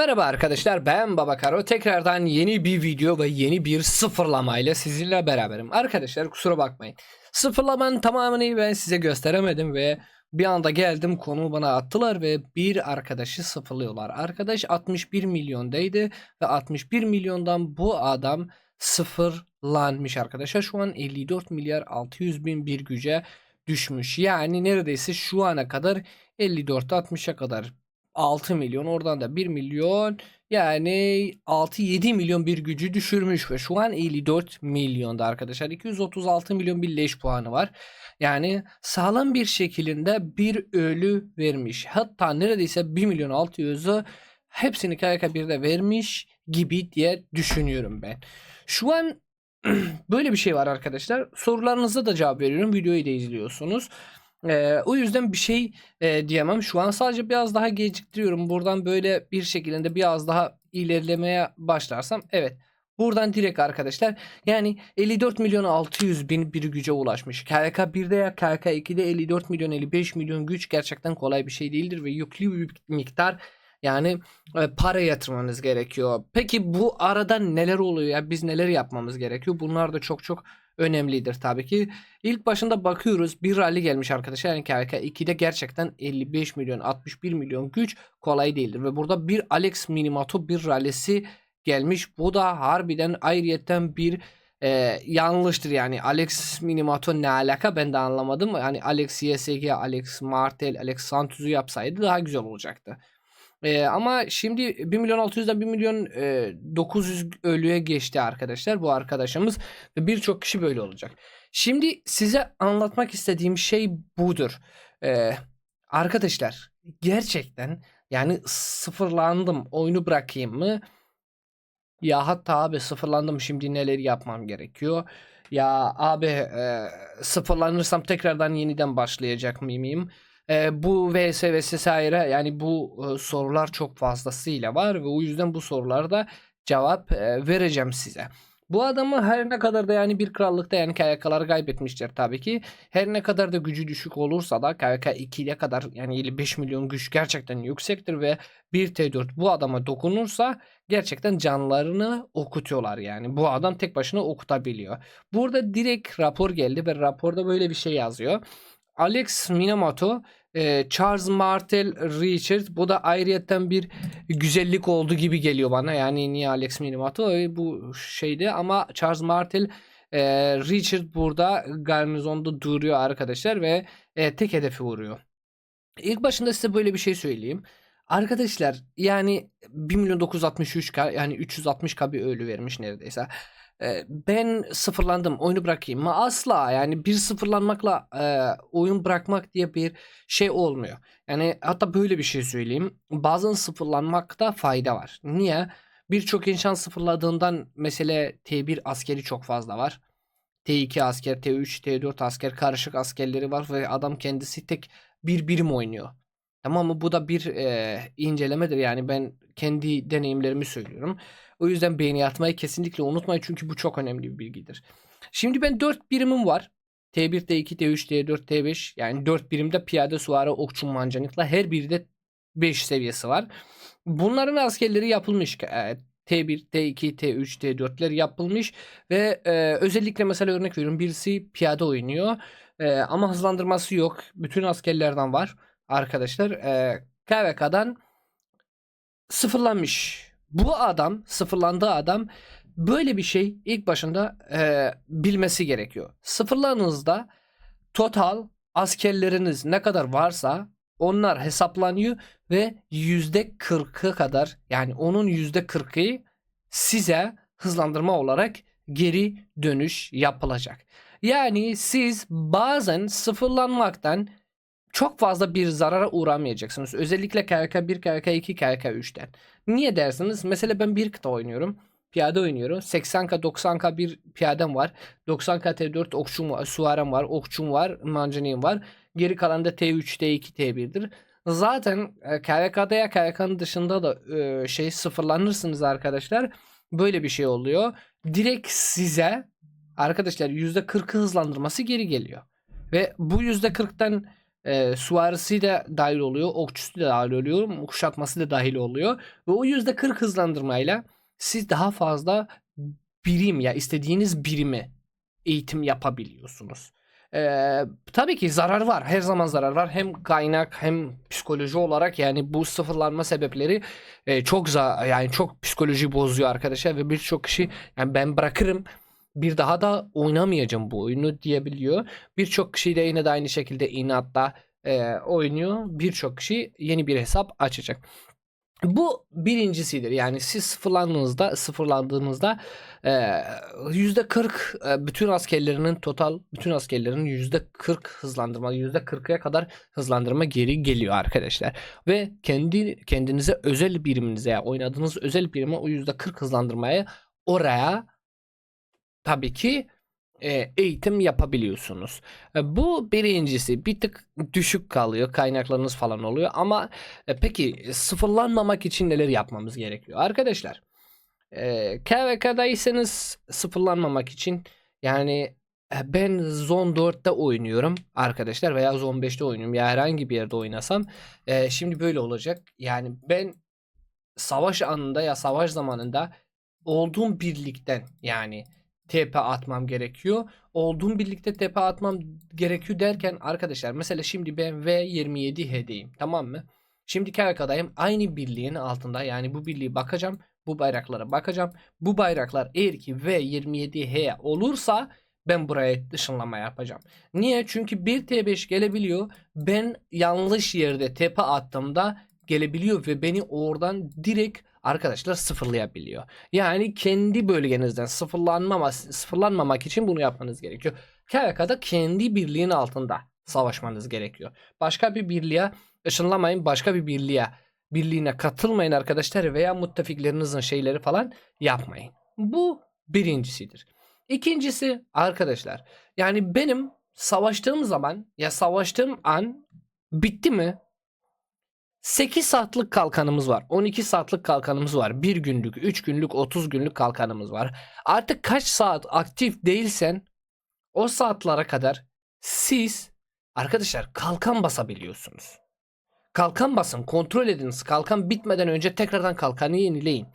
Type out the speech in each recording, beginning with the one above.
Merhaba arkadaşlar ben Babakaro tekrardan yeni bir video ve yeni bir sıfırlamayla sizinle beraberim. Arkadaşlar kusura bakmayın. Sıfırlamanın tamamını ben size gösteremedim ve bir anda geldim konumu bana attılar ve bir arkadaşı sıfırlıyorlar. Arkadaş 61 milyondaydı ve 61 milyondan bu adam sıfırlanmış arkadaşlar. Şu an 54 milyar 600 bin bir güce düşmüş. Yani neredeyse şu ana kadar 54-60'a kadar 6 milyon oradan da 1 milyon yani 6-7 milyon bir gücü düşürmüş ve şu an 54 milyonda arkadaşlar 236 milyon bir leş puanı var. Yani sağlam bir şekilde bir ölü vermiş. Hatta neredeyse 1 milyon 600'ü hepsini KK1'de vermiş gibi diye düşünüyorum ben. Şu an böyle bir şey var arkadaşlar. Sorularınıza da cevap veriyorum. Videoyu da izliyorsunuz. Ee, o yüzden bir şey e, diyemem. Şu an sadece biraz daha geciktiriyorum. Buradan böyle bir şekilde biraz daha ilerlemeye başlarsam evet. Buradan direkt arkadaşlar yani 54 milyon 600 bin bir güce ulaşmış. KK 1'de ya KK 2'de 54 milyon 55 milyon güç gerçekten kolay bir şey değildir ve yüklü bir miktar yani para yatırmanız gerekiyor. Peki bu arada neler oluyor ya biz neler yapmamız gerekiyor? Bunlar da çok çok önemlidir tabii ki. İlk başında bakıyoruz bir rally gelmiş arkadaşlar. Yani KK 2'de gerçekten 55 milyon 61 milyon güç kolay değildir. Ve burada bir Alex Minimato bir rallisi gelmiş. Bu da harbiden ayrıyetten bir e, yanlıştır yani Alex Minimato ne alaka ben de anlamadım. Yani Alex YSG, Alex Martel, Alex Santuz'u yapsaydı daha güzel olacaktı. Ee, ama şimdi 1 milyon 600'den 1 milyon e, 900 ölüye geçti arkadaşlar bu arkadaşımız ve birçok kişi böyle olacak. Şimdi size anlatmak istediğim şey budur. Ee, arkadaşlar gerçekten yani sıfırlandım oyunu bırakayım mı? Ya hatta abi sıfırlandım şimdi neler yapmam gerekiyor? Ya abi e, sıfırlanırsam tekrardan yeniden başlayacak mıyım? E, bu vs vesaire yani bu e, sorular çok fazlasıyla var ve o yüzden bu sorularda cevap e, vereceğim size. Bu adamı her ne kadar da yani bir krallıkta yani KYK'ları kaybetmiştir tabii ki. Her ne kadar da gücü düşük olursa da KYK 2'ye kadar yani 55 milyon güç gerçekten yüksektir ve 1T4 bu adama dokunursa gerçekten canlarını okutuyorlar yani. Bu adam tek başına okutabiliyor. Burada direkt rapor geldi ve raporda böyle bir şey yazıyor. Alex Minamoto, e, Charles Martel Richard bu da ayrıyetten bir güzellik oldu gibi geliyor bana. Yani niye Alex Minamoto e, bu şeyde ama Charles Martel e, Richard burada garnizonda duruyor arkadaşlar ve e, tek hedefi vuruyor. İlk başında size böyle bir şey söyleyeyim. Arkadaşlar yani 1 milyon 963k yani 360k bir ölü vermiş neredeyse. Ben sıfırlandım oyunu bırakayım mı? Asla yani bir sıfırlanmakla oyun bırakmak diye bir şey olmuyor. Yani hatta böyle bir şey söyleyeyim. Bazen sıfırlanmakta fayda var. Niye? Birçok insan sıfırladığından mesela T1 askeri çok fazla var. T2 asker, T3, T4 asker, karışık askerleri var ve adam kendisi tek bir birim oynuyor. Tamam mı? Bu da bir e, incelemedir. Yani ben kendi deneyimlerimi söylüyorum. O yüzden beğeni atmayı kesinlikle unutmayın çünkü bu çok önemli bir bilgidir. Şimdi ben 4 birimim var. T1, T2, T3, T4, T5 yani 4 birimde piyade, suvari, okçu, mancanikla her biri de 5 seviyesi var. Bunların askerleri yapılmış. E, T1, T2, T3, T4'ler yapılmış ve e, özellikle mesela örnek veriyorum birisi piyade oynuyor e, ama hızlandırması yok. Bütün askerlerden var arkadaşlar. E, KVK'dan sıfırlanmış. Bu adam sıfırlandığı adam böyle bir şey ilk başında e, bilmesi gerekiyor. Sıfırlarınızda total askerleriniz ne kadar varsa onlar hesaplanıyor ve yüzde kırkı kadar yani onun yüzde kırkı size hızlandırma olarak geri dönüş yapılacak. Yani siz bazen sıfırlanmaktan çok fazla bir zarara uğramayacaksınız. Özellikle KK 1, KK 2, KK 3'ten. Niye dersiniz? Mesela ben bir kıta oynuyorum. Piyade oynuyorum. 80k 90k bir piyadem var. 90k T4 okçum var, suarem var, okçum var, mancınıyım var. Geri kalan da T3, T2, T1'dir. Zaten e, KVK'da ya KVK'nın dışında da e, şey sıfırlanırsınız arkadaşlar. Böyle bir şey oluyor. Direkt size arkadaşlar %40'ı hızlandırması geri geliyor. Ve bu %40'tan e, süvarisi de dahil oluyor, okçusu da dahil oluyor, kuşatması da dahil oluyor. Ve o %40 hızlandırmayla siz daha fazla birim ya istediğiniz birimi eğitim yapabiliyorsunuz. Ee, tabii ki zarar var. Her zaman zarar var. Hem kaynak hem psikoloji olarak yani bu sıfırlanma sebepleri e, çok yani çok psikoloji bozuyor arkadaşlar ve birçok kişi yani ben bırakırım bir daha da oynamayacağım bu oyunu diyebiliyor. Birçok kişi de yine de aynı şekilde inatla e, oynuyor. Birçok kişi yeni bir hesap açacak. Bu birincisidir. Yani siz sıfırlandığınızda, sıfırlandığınızda e, yüzde 40 e, bütün askerlerinin total bütün askerlerin yüzde 40 hızlandırma, yüzde 40'a kadar hızlandırma geri geliyor arkadaşlar. Ve kendi kendinize özel biriminize, yani oynadığınız özel birime o yüzde 40 hızlandırmaya oraya tabii ki e, eğitim yapabiliyorsunuz. E, bu birincisi bir tık düşük kalıyor kaynaklarınız falan oluyor ama e, peki sıfırlanmamak için neler yapmamız gerekiyor? Arkadaşlar e, KVK'daysanız sıfırlanmamak için yani e, ben Zone 4'te oynuyorum arkadaşlar veya Zone 5'te oynuyorum ya herhangi bir yerde oynasam e, şimdi böyle olacak yani ben savaş anında ya savaş zamanında olduğum birlikten yani TP atmam gerekiyor. Olduğum birlikte TP atmam gerekiyor derken arkadaşlar mesela şimdi ben V27H'deyim tamam mı? Şimdi KVK'dayım aynı birliğin altında yani bu birliği bakacağım. Bu bayraklara bakacağım. Bu bayraklar eğer ki V27H olursa ben buraya ışınlama yapacağım. Niye? Çünkü bir T5 gelebiliyor. Ben yanlış yerde tepe attığımda gelebiliyor ve beni oradan direkt arkadaşlar sıfırlayabiliyor. Yani kendi bölgenizden sıfırlanmama, sıfırlanmamak için bunu yapmanız gerekiyor. KVK'da kendi birliğin altında savaşmanız gerekiyor. Başka bir birliğe ışınlamayın, başka bir birliğe birliğine katılmayın arkadaşlar veya müttefiklerinizin şeyleri falan yapmayın. Bu birincisidir. İkincisi arkadaşlar yani benim savaştığım zaman ya savaştığım an bitti mi 8 saatlik kalkanımız var. 12 saatlik kalkanımız var. 1 günlük, 3 günlük, 30 günlük kalkanımız var. Artık kaç saat aktif değilsen o saatlere kadar siz arkadaşlar kalkan basabiliyorsunuz. Kalkan basın, kontrol ediniz. Kalkan bitmeden önce tekrardan kalkanı yenileyin.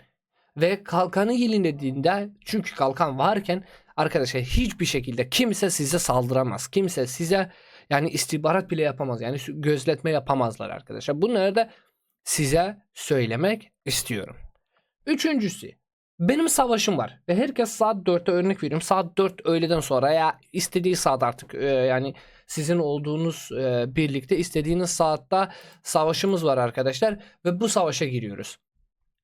Ve kalkanı yenilediğinde çünkü kalkan varken arkadaşlar hiçbir şekilde kimse size saldıramaz. Kimse size yani istihbarat bile yapamaz. Yani gözletme yapamazlar arkadaşlar. Bunları da size söylemek istiyorum. Üçüncüsü benim savaşım var ve herkes saat 4'te örnek veriyorum. Saat 4 öğleden sonra ya istediği saat artık e, yani sizin olduğunuz e, birlikte istediğiniz saatte savaşımız var arkadaşlar ve bu savaşa giriyoruz.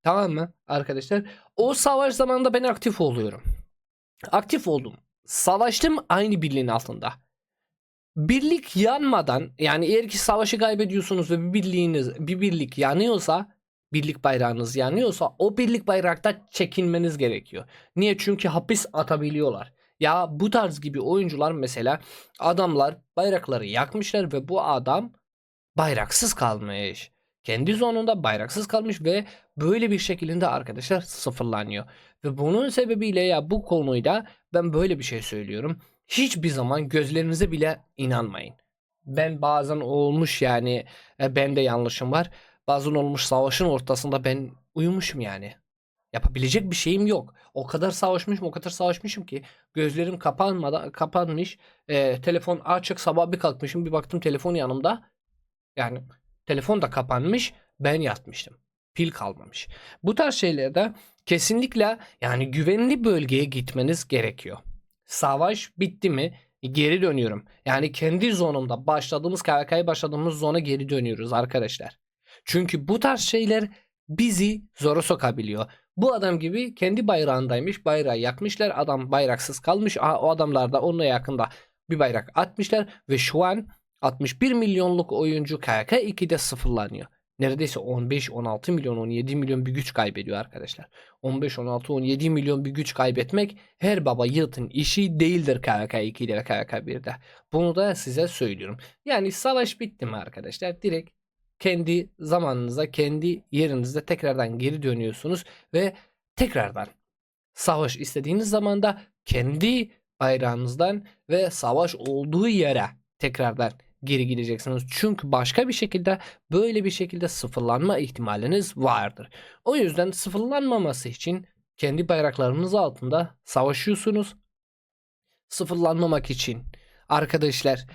Tamam mı arkadaşlar? O savaş zamanında ben aktif oluyorum. Aktif oldum. Savaştım aynı birliğin altında. Birlik yanmadan yani eğer ki savaşı kaybediyorsunuz ve bir birliğiniz bir birlik yanıyorsa birlik bayrağınız yanıyorsa o birlik bayrakta çekinmeniz gerekiyor. Niye? Çünkü hapis atabiliyorlar. Ya bu tarz gibi oyuncular mesela adamlar bayrakları yakmışlar ve bu adam bayraksız kalmış. Kendi zonunda bayraksız kalmış ve böyle bir şekilde arkadaşlar sıfırlanıyor. Ve bunun sebebiyle ya bu konuyda ben böyle bir şey söylüyorum hiçbir zaman gözlerinize bile inanmayın. Ben bazen olmuş yani e, ben de yanlışım var. Bazen olmuş savaşın ortasında ben uyumuşum yani. Yapabilecek bir şeyim yok. O kadar savaşmışım, o kadar savaşmışım ki gözlerim kapanmadan kapanmış. E, telefon açık sabah bir kalkmışım bir baktım telefon yanımda. Yani telefon da kapanmış. Ben yatmıştım. Pil kalmamış. Bu tarz şeylerde kesinlikle yani güvenli bölgeye gitmeniz gerekiyor. Savaş bitti mi? Geri dönüyorum. Yani kendi zonumda başladığımız KVK'ya başladığımız zona geri dönüyoruz arkadaşlar. Çünkü bu tarz şeyler bizi zora sokabiliyor. Bu adam gibi kendi bayrağındaymış. Bayrağı yakmışlar. Adam bayraksız kalmış. Aa, o adamlar da onunla yakında bir bayrak atmışlar. Ve şu an 61 milyonluk oyuncu KK 2'de sıfırlanıyor neredeyse 15-16 milyon 17 milyon bir güç kaybediyor arkadaşlar. 15-16-17 milyon bir güç kaybetmek her baba yiğitin işi değildir KVK 2'de ve KVK 1'de. Bunu da size söylüyorum. Yani savaş bitti mi arkadaşlar? Direkt kendi zamanınıza, kendi yerinizde tekrardan geri dönüyorsunuz ve tekrardan savaş istediğiniz zamanda kendi bayrağınızdan ve savaş olduğu yere tekrardan geri gideceksiniz. Çünkü başka bir şekilde böyle bir şekilde sıfırlanma ihtimaliniz vardır. O yüzden sıfırlanmaması için kendi bayraklarınız altında savaşıyorsunuz. Sıfırlanmamak için arkadaşlar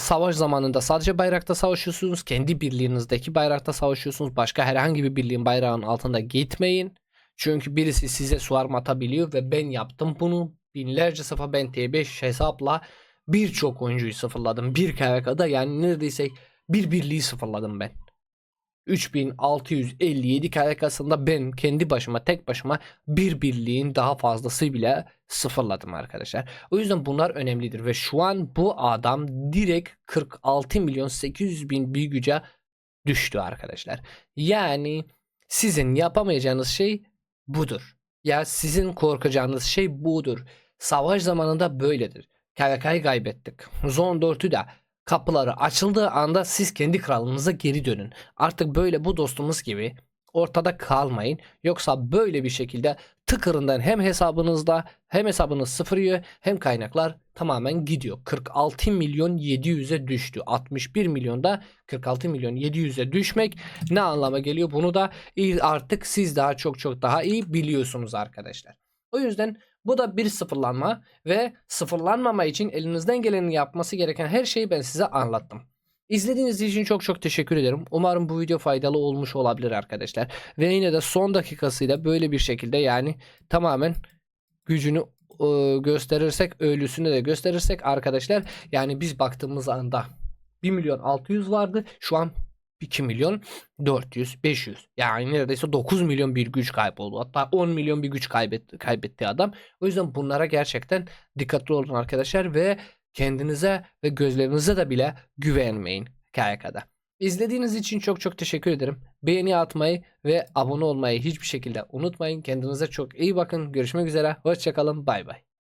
savaş zamanında sadece bayrakta savaşıyorsunuz. Kendi birliğinizdeki bayrakta savaşıyorsunuz. Başka herhangi bir birliğin bayrağının altında gitmeyin. Çünkü birisi size suarm atabiliyor ve ben yaptım bunu. Binlerce sefer ben T5 hesapla birçok oyuncuyu sıfırladım. Bir kadar yani neredeyse bir birliği sıfırladım ben. 3657 karakasında ben kendi başıma tek başıma bir birliğin daha fazlası bile sıfırladım arkadaşlar. O yüzden bunlar önemlidir ve şu an bu adam direkt 46 milyon 800 bin bir güce düştü arkadaşlar. Yani sizin yapamayacağınız şey budur. Ya sizin korkacağınız şey budur. Savaş zamanında böyledir. KVK'yı kaybettik. Zone 4'ü de kapıları açıldığı anda siz kendi kralınıza geri dönün. Artık böyle bu dostumuz gibi ortada kalmayın. Yoksa böyle bir şekilde tıkırından hem hesabınızda hem hesabınız sıfırıyor hem kaynaklar tamamen gidiyor. 46 milyon 700'e düştü. 61 milyonda 46 milyon 700'e düşmek ne anlama geliyor? Bunu da artık siz daha çok çok daha iyi biliyorsunuz arkadaşlar. O yüzden bu da bir sıfırlanma ve sıfırlanmama için elinizden geleni yapması gereken her şeyi ben size anlattım. İzlediğiniz için çok çok teşekkür ederim. Umarım bu video faydalı olmuş olabilir arkadaşlar. Ve yine de son dakikasıyla böyle bir şekilde yani tamamen gücünü e, gösterirsek ölüsünü de gösterirsek arkadaşlar yani biz baktığımız anda 1 milyon 600 vardı. Şu an 2 milyon 400 500 yani neredeyse 9 milyon bir güç kayboldu. Hatta 10 milyon bir güç kaybetti, kaybetti adam. O yüzden bunlara gerçekten dikkatli olun arkadaşlar ve kendinize ve gözlerinize de bile güvenmeyin KYK'da. İzlediğiniz için çok çok teşekkür ederim. Beğeni atmayı ve abone olmayı hiçbir şekilde unutmayın. Kendinize çok iyi bakın. Görüşmek üzere. Hoşçakalın. Bay bay.